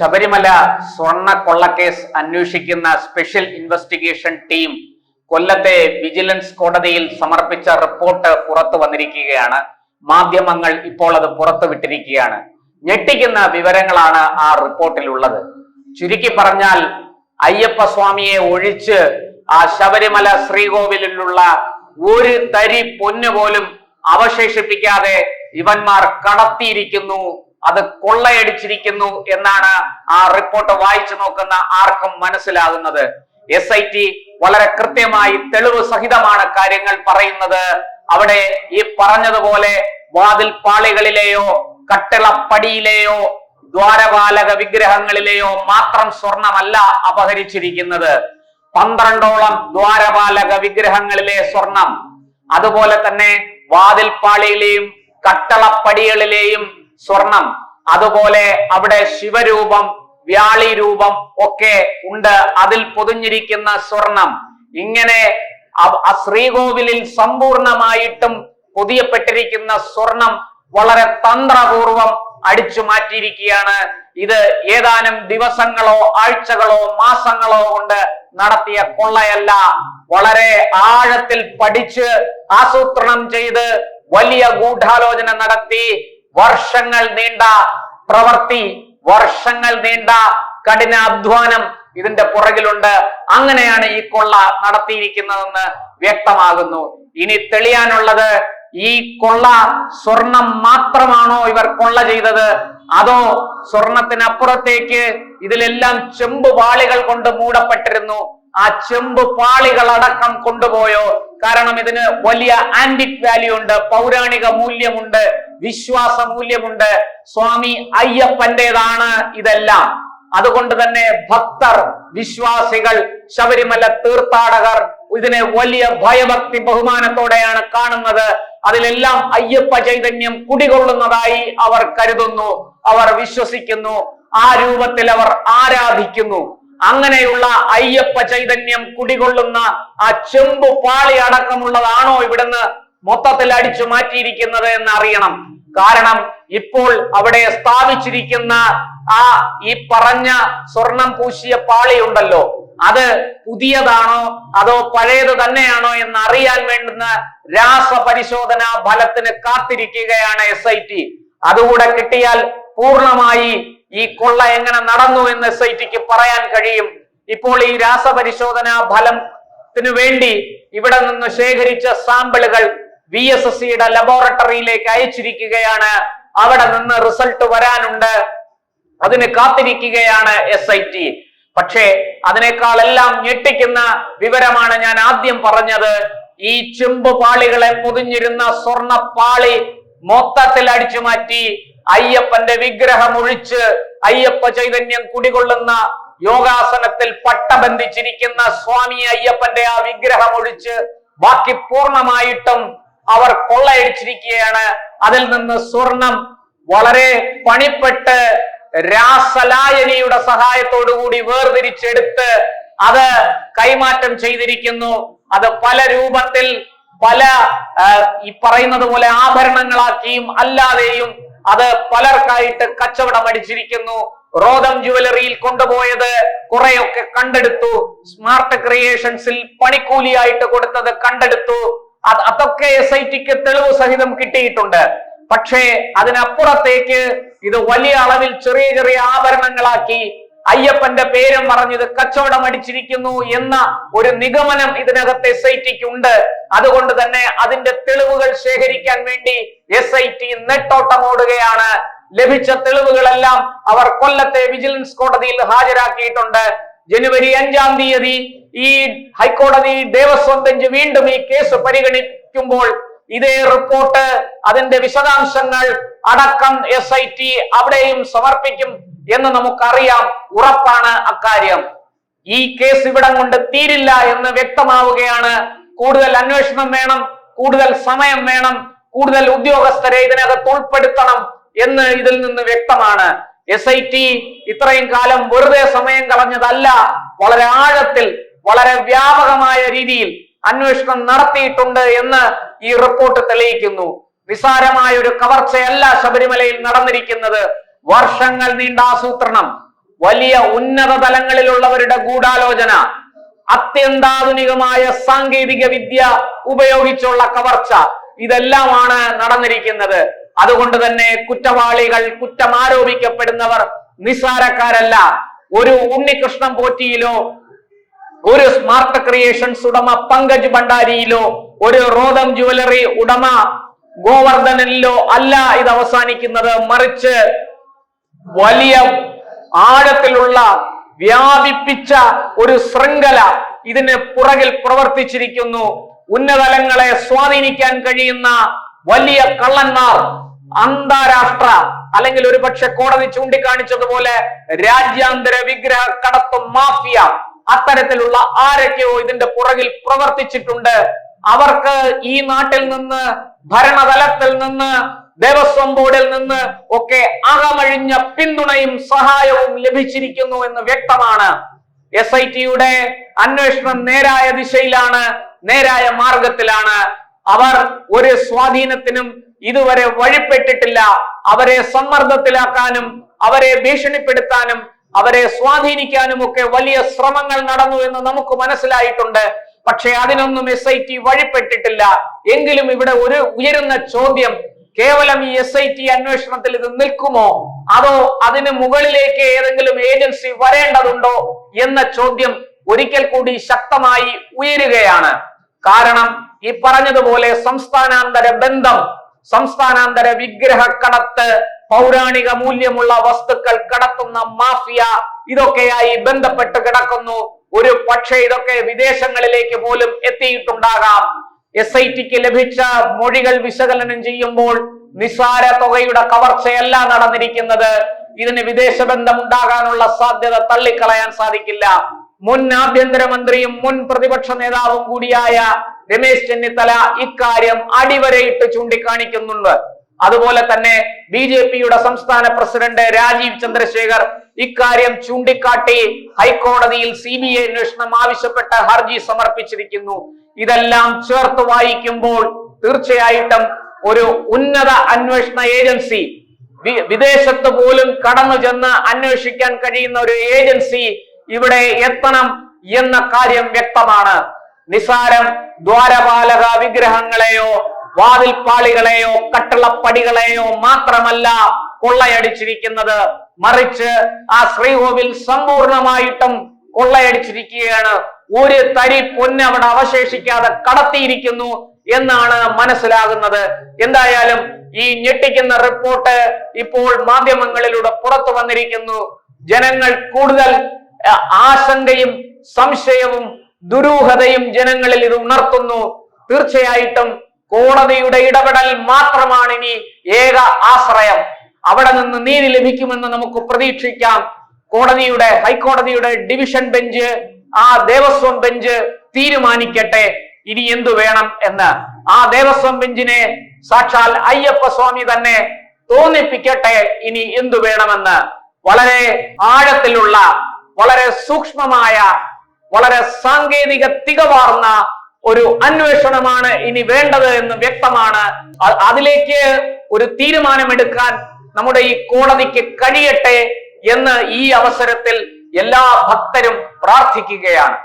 ശബരിമല സ്വർണ കൊള്ളക്കേസ് അന്വേഷിക്കുന്ന സ്പെഷ്യൽ ഇൻവെസ്റ്റിഗേഷൻ ടീം കൊല്ലത്തെ വിജിലൻസ് കോടതിയിൽ സമർപ്പിച്ച റിപ്പോർട്ട് പുറത്തു വന്നിരിക്കുകയാണ്. മാധ്യമങ്ങൾ ഇപ്പോൾ അത് പുറത്തു വിട്ടിരിക്കുകയാണ്. ഞെട്ടിക്കുന്ന വിവരങ്ങളാണ് ആ റിപ്പോർട്ടിലുള്ളത്. ചുരുക്കി പറഞ്ഞാൽ അയ്യപ്പ സ്വാമിയെ ഒഴിച്ച് ആ ശബരിമല ശ്രീകോവിലുള്ള ഒരു തരി പൊന്ന് പോലും അവശേഷിപ്പിക്കാതെ ഇവന്മാർ കടത്തിയിരിക്കുന്നു അത് കൊള്ളയടിച്ചിരിക്കുന്നു എന്നാണ് ആ റിപ്പോർട്ട് വായിച്ചു നോക്കുന്ന ആർക്കും മനസ്സിലാകുന്നത്. എസ് ഐ ടി വളരെ കൃത്യമായി തെളിവ് സഹിതമാണ് കാര്യങ്ങൾ പറയുന്നത്. അവിടെ ഈ പറഞ്ഞതുപോലെ വാതിൽ പാളികളിലെയോ കട്ടിളപ്പടിയിലെയോ ദ്വാരപാലക വിഗ്രഹങ്ങളിലെയോ മാത്രം സ്വർണമല്ല അപഹരിച്ചിരിക്കുന്നത്. പന്ത്രണ്ടോളം ദ്വാരപാലക വിഗ്രഹങ്ങളിലെ സ്വർണം. അതുപോലെ തന്നെ വാതിൽപ്പാളിയിലെയും കട്ടളപ്പടികളിലെയും സ്വർണം. അതുപോലെ അവിടെ ശിവരൂപം വ്യാളി രൂപം ഒക്കെ ഉണ്ട്. അതിൽ പൊതിഞ്ഞിരിക്കുന്ന സ്വർണം. ഇങ്ങനെ ശ്രീകോവിലിൽ സമ്പൂർണമായിട്ടും പൊതിയപ്പെട്ടിരിക്കുന്ന സ്വർണം വളരെ തന്ത്രപൂർവം അടിച്ചു മാറ്റിയിരിക്കുകയാണ്. ഇത് ഏതാനും ദിവസങ്ങളോ ആഴ്ചകളോ മാസങ്ങളോ കൊണ്ട് നടത്തിയ കൊള്ളയല്ല. വളരെ ആഴത്തിൽ പഠിച്ച് ആസൂത്രണം ചെയ്ത് വലിയ ഗൂഢാലോചന നടത്തി. വർഷങ്ങൾ നീണ്ട പ്രവൃത്തി വർഷങ്ങൾ നീണ്ട കഠിന അധ്വാനം ഇതിന്റെ പുറകിലുണ്ട്. അങ്ങനെയാണ് ഈ കൊള്ള നടത്തിയിരിക്കുന്നതെന്ന് വ്യക്തമാകുന്നു. ഇനി തെളിയാനുള്ളത് ഈ കൊള്ള സ്വർണം മാത്രമാണോ ഇവർ കൊള്ള ചെയ്തത്? അതോ സ്വർണത്തിനപ്പുറത്തേക്ക് ഇതിലെല്ലാം ചെമ്പ് പാളികൾ കൊണ്ട് മൂടപ്പെട്ടിരുന്നു? ആ ചെമ്പ് പാളികൾ അടക്കം കൊണ്ടുപോയോ? കാരണം ഇതിന് വലിയ ആന്റിക് വാല്യൂ ഉണ്ട് പൗരാണിക മൂല്യമുണ്ട്. വിശ്വാസ മൂല്യമുണ്ട് സ്വാമി അയ്യപ്പന്റേതാണ് ഇതെല്ലാം. അതുകൊണ്ട് തന്നെ ഭക്തർ വിശ്വാസികൾ ശബരിമല തീർത്ഥാടകർ ഇതിനെ വലിയ ഭയഭക്തി ബഹുമാനത്തോടെയാണ് കാണുന്നത്. അതിലെല്ലാം അയ്യപ്പ ചൈതന്യം കുടികൊള്ളുന്നതായി അവർ കരുതുന്നു അവർ വിശ്വസിക്കുന്നു ആ രൂപത്തിൽ അവർ ആരാധിക്കുന്നു. അങ്ങനെയുള്ള അയ്യപ്പ ചൈതന്യം കുടികൊള്ളുന്ന ആ ചെമ്പു പാളി അടക്കമുള്ളതാണോ ഇവിടുന്ന് മൊത്തത്തിൽ അടിച്ചു മാറ്റിയിരിക്കുന്നത് എന്ന് അറിയണം കാരണം ഇപ്പോൾ അവിടെ സ്ഥാപിച്ചിരിക്കുന്ന ആ ഈ പറഞ്ഞ സ്വർണം പൂശിയ പാളിയുണ്ടല്ലോ അത് പുതിയതാണോ അതോ പഴയത് തന്നെയാണോ എന്ന് അറിയാൻ വേണ്ടുന്ന രാസപരിശോധന ഫലത്തിന് കാത്തിരിക്കുകയാണ് എസ് ഐ ടി അതുകൂടെ കിട്ടിയാൽ പൂർണമായി ഈ കൊള്ള എങ്ങനെ നടന്നു എന്ന് എസ് ഐ ടിക്ക് പറയാൻ കഴിയും. ഇപ്പോൾ ഈ രാസപരിശോധന ഫലത്തിനു വേണ്ടി ഇവിടെ നിന്ന് ശേഖരിച്ച സാമ്പിളുകൾ വി എസ് എസ് സിയുടെ ലബോറട്ടറിയിലേക്ക് അയച്ചിരിക്കുകയാണ്. അവിടെ നിന്ന് റിസൾട്ട് വരാനുണ്ട്. അതിന് കാത്തിരിക്കുകയാണ് എസ് ഐ ടി പക്ഷേ അതിനേക്കാളെല്ലാം ഞെട്ടിക്കുന്ന വിവരമാണ് ഞാൻ ആദ്യം പറഞ്ഞത്. ഈ ചെമ്പ് പാളികളെ പൊതിഞ്ഞിരുന്ന സ്വർണ പാളി മൊത്തത്തിൽ അടിച്ചു മാറ്റി. അയ്യപ്പന്റെ വിഗ്രഹം ഒഴിച്ച് അയ്യപ്പ ചൈതന്യം കുടികൊള്ളുന്ന യോഗാസനത്തിൽ പട്ടബന്ധിച്ചിരിക്കുന്ന സ്വാമി അയ്യപ്പന്റെ ആ വിഗ്രഹം ഒഴിച്ച് ബാക്കി പൂർണമായിട്ടും അവർ കൊള്ളയടിച്ചിരിക്കുകയാണ്. അതിൽ നിന്ന് സ്വർണം വളരെ പണിപ്പെട്ട് രാസലായനിയുടെ സഹായത്തോടുകൂടി വേർതിരിച്ചെടുത്ത് അത് കൈമാറ്റം ചെയ്തിരിക്കുന്നു. അത് പല രൂപത്തിൽ പല ഈ പറയുന്നത് പോലെ ആഭരണങ്ങളാക്കിയും അല്ലാതെയും അത് പലർക്കായിട്ട് കച്ചവടം അടിച്ചിരിക്കുന്നു റോദം ജുവലറിയിൽ കൊണ്ടുപോയത് കുറെയൊക്കെ കണ്ടെടുത്തു. സ്മാർട്ട് ക്രിയേഷൻസിൽ പണിക്കൂലിയായിട്ട് കൊടുത്തത് കണ്ടെടുത്തു. അതൊക്കെ എസ് ഐ ടിക്ക് തെളിവ് സഹിതം കിട്ടിയിട്ടുണ്ട്. പക്ഷേ അതിനപ്പുറത്തേക്ക് ഇത് വലിയ അളവിൽ ചെറിയ ചെറിയ ആഭരണങ്ങളാക്കി അയ്യപ്പന്റെ പേരും പറഞ്ഞത് കച്ചവടം അടിച്ചിരിക്കുന്നു എന്ന ഒരു നിഗമനം ഇതിനകത്ത് എസ് ഐ ടിക്ക് ഉണ്ട്. അതുകൊണ്ട് തന്നെ അതിന്റെ തെളിവുകൾ ശേഖരിക്കാൻ വേണ്ടി എസ് ഐ ടി നെട്ടോട്ടമോടുകയാണ് ലഭിച്ച തെളിവുകളെല്ലാം അവർ കൊല്ലത്തെ വിജിലൻസ് കോടതിയിൽ ഹാജരാക്കിയിട്ടുണ്ട്. ജനുവരി അഞ്ചാം തീയതി ഈ ഹൈക്കോടതി ദേവസ്വം ബെഞ്ച് വീണ്ടും ഈ കേസ് പരിഗണിക്കുമ്പോൾ ഇതേ റിപ്പോർട്ട് അതിന്റെ വിശദാംശങ്ങൾ അടക്കം എസ് ഐ ടി അവിടെയും സമർപ്പിക്കും എന്ന് നമുക്കറിയാം. ഉറപ്പാണ് അക്കാര്യം. ഈ കേസ് ഇവിടം കൊണ്ട് തീരില്ല എന്ന് വ്യക്തമാവുകയാണ്. കൂടുതൽ അന്വേഷണം വേണം കൂടുതൽ സമയം വേണം കൂടുതൽ ഉദ്യോഗസ്ഥരെ ഇതിനകത്ത് ഉൾപ്പെടുത്തണം എന്ന് ഇതിൽ നിന്ന് വ്യക്തമാണ്. എസ് ഐ ടി ഇത്രയും കാലം വെറുതെ സമയം കളഞ്ഞതല്ല വളരെ ആഴത്തിൽ വളരെ വ്യാപകമായ രീതിയിൽ അന്വേഷണം നടത്തിയിട്ടുണ്ട് എന്ന് ഈ റിപ്പോർട്ട് തെളിയിക്കുന്നു. നിസാരമായ ഒരു കവർച്ചയല്ല ശബരിമലയിൽ നടന്നിരിക്കുന്നത്. വർഷങ്ങൾ നീണ്ട ആസൂത്രണം വലിയ ഉന്നത തലങ്ങളിലുള്ളവരുടെ ഗൂഢാലോചന അത്യന്താധുനികമായ സാങ്കേതിക വിദ്യ ഉപയോഗിച്ചുള്ള കവർച്ച ഇതെല്ലാമാണ് നടന്നിരിക്കുന്നത്. അതുകൊണ്ട് തന്നെ കുറ്റവാളികൾ കുറ്റം ആരോപിക്കപ്പെടുന്നവർ നിസ്സാരക്കാരല്ല ഒരു ഉണ്ണികൃഷ്ണൻ പോറ്റിയിലോ ഒരു സ്മാർട്ട് ക്രിയേഷൻസ് ഉടമ പങ്കജ് ഭണ്ഡാരിയിലോ ഒരു റോദം ജുവലറി ഉടമ ഗോവർദ്ധനിലോ അല്ല ഇത് അവസാനിക്കുന്നത്. മറിച്ച് വലിയ ആഴത്തിലുള്ള വ്യാപിപ്പിച്ച ഒരു ശൃംഖല ഇതിന് പുറകിൽ പ്രവർത്തിച്ചിരിക്കുന്നു. ഉന്നതലങ്ങളെ സ്വാധീനിക്കാൻ കഴിയുന്ന വലിയ കള്ളന്മാർ അന്താരാഷ്ട്ര അല്ലെങ്കിൽ ഒരുപക്ഷെ കോടതി ചൂണ്ടിക്കാണിച്ചതുപോലെ രാജ്യാന്തര വിഗ്രഹ കടത്തും മാഫിയ അത്തരത്തിലുള്ള ആരൊക്കെയോ ഇതിന്റെ പുറകിൽ പ്രവർത്തിച്ചിട്ടുണ്ട്. അവർക്ക് ഈ നാട്ടിൽ നിന്ന് ഭരണതലത്തിൽ നിന്ന് ദേവസ്വം ബോർഡിൽ നിന്ന് ഒക്കെ അകമഴിഞ്ഞ പിന്തുണയും സഹായവും ലഭിച്ചിരിക്കുന്നു എന്ന് വ്യക്തമാണ്. എസ് ഐ ടിയുടെ അന്വേഷണം നേരായ ദിശയിലാണ് നേരായ മാർഗത്തിലാണ്. അവർ ഒരു സ്വാധീനത്തിനും ഇതുവരെ വഴിപ്പെട്ടിട്ടില്ല. അവരെ സമ്മർദ്ദത്തിലാക്കാനും അവരെ ഭീഷണിപ്പെടുത്താനും അവരെ സ്വാധീനിക്കാനും ഒക്കെ വലിയ ശ്രമങ്ങൾ നടന്നു എന്ന് നമുക്ക് മനസ്സിലായിട്ടുണ്ട്. പക്ഷെ അതിനൊന്നും എസ് ഐ ടി വഴിപ്പെട്ടിട്ടില്ല. എങ്കിലും ഇവിടെ ഒരു ഉയരുന്ന ചോദ്യം കേവലം ഈ എസ് ഐ ടി അന്വേഷണത്തിൽ ഇത് നിൽക്കുമോ? അതോ അതിന് മുകളിലേക്ക് ഏതെങ്കിലും ഏജൻസി വരേണ്ടതുണ്ടോ എന്ന ചോദ്യം ഒരിക്കൽ കൂടി ശക്തമായി ഉയരുകയാണ്. കാരണം ഈ പറഞ്ഞതുപോലെ സംസ്ഥാനാന്തര ബന്ധം സംസ്ഥാനാന്തര വിഗ്രഹ കടത്ത് പൗരാണിക മൂല്യമുള്ള വസ്തുക്കൾ കടത്തുന്ന മാഫിയ ഇതൊക്കെയായി ബന്ധപ്പെട്ട് കിടക്കുന്നു. ഒരു പക്ഷേ ഇതൊക്കെ വിദേശങ്ങളിലേക്ക് പോലും എത്തിയിട്ടുണ്ടാകാം. എസ് ഐ ടിക്ക് ലഭിച്ച മൊഴികൾ വിശകലനം ചെയ്യുമ്പോൾ നിസാര തുകയുടെ കവർച്ചയല്ല നടന്നിരിക്കുന്നത്. ഇതിന് വിദേശ ബന്ധം ഉണ്ടാകാനുള്ള സാധ്യത തള്ളിക്കളയാൻ സാധിക്കില്ല. മുൻ ആഭ്യന്തരമന്ത്രിയും മുൻ പ്രതിപക്ഷ നേതാവും കൂടിയായ രമേശ് ചെന്നിത്തല ഇക്കാര്യം അടിവരയിട്ട് ചൂണ്ടിക്കാണിക്കുന്നുണ്ട്. അതുപോലെ തന്നെ ബി ജെ പിയുടെ സംസ്ഥാന പ്രസിഡന്റ് രാജീവ് ചന്ദ്രശേഖർ ഇക്കാര്യം ചൂണ്ടിക്കാട്ടി ഹൈക്കോടതിയിൽ സി ബി ഐ അന്വേഷണം ആവശ്യപ്പെട്ട ഹർജി സമർപ്പിച്ചിരിക്കുന്നു. ഇതെല്ലാം ചേർത്ത് വായിക്കുമ്പോൾ തീർച്ചയായിട്ടും ഒരു ഉന്നത അന്വേഷണ ഏജൻസി വിദേശത്ത് പോലും കടന്നു ചെന്ന് അന്വേഷിക്കാൻ കഴിയുന്ന ഒരു ഏജൻസി ഇവിടെ എത്തണം എന്ന കാര്യം വ്യക്തമാണ്. നിസാരം ദ്വാരപാലക വിഗ്രഹങ്ങളെയോ വാതിൽപ്പാളികളെയോ കട്ടളപ്പടികളെയോ മാത്രമല്ല കൊള്ളയടിച്ചിരിക്കുന്നത്. മറിച്ച് ആ ശ്രീകോവിൽ സമ്പൂർണമായിട്ടും കൊള്ളയടിച്ചിരിക്കുകയാണ്. ഒരു തരി പൊന്ന് അവിടെ അവശേഷിക്കാതെ കടത്തിയിരിക്കുന്നു എന്നാണ് മനസ്സിലാകുന്നത്. എന്തായാലും ഈ ഞെട്ടിക്കുന്ന റിപ്പോർട്ട് ഇപ്പോൾ മാധ്യമങ്ങളിലൂടെ പുറത്തു വന്നിരിക്കുന്നു. ജനങ്ങൾ കൂടുതൽ ആശങ്കയും സംശയവും ദുരൂഹതയും ജനങ്ങളിൽ ഇത് ഉണർത്തുന്നു. തീർച്ചയായിട്ടും കോടതിയുടെ ഇടപെടൽ മാത്രമാണ് ഇനി ഏക ആശ്രയം. അവിടെ നിന്ന് നീതി ലഭിക്കുമെന്ന് നമുക്ക് പ്രതീക്ഷിക്കാം. കോടതിയുടെ ഹൈക്കോടതിയുടെ ഡിവിഷൻ ബെഞ്ച് ആ ദേവസ്വം ബെഞ്ച് തീരുമാനിക്കട്ടെ. ഇനി എന്തു വേണം എന്ന്. ആ ദേവസ്വം ബെഞ്ചിനെ സാക്ഷാൽ അയ്യപ്പ സ്വാമി തന്നെ തോന്നിപ്പിക്കട്ടെ. ഇനി എന്തു വേണമെന്ന്. വളരെ ആഴത്തിലുള്ള വളരെ സൂക്ഷ്മമായ വളരെ സാങ്കേതിക തികവാർന്ന ഒരു അന്വേഷണമാണ് ഇനി വേണ്ടത് എന്ന് വ്യക്തമാണ്. അതിലേക്ക് ഒരു തീരുമാനമെടുക്കാൻ നമ്മുടെ ഈ കോടതിക്ക് കഴിയട്ടെ എന്ന് ഈ അവസരത്തിൽ എല്ലാ ഭക്തരും പ്രാർത്ഥിക്കുകയാണ്.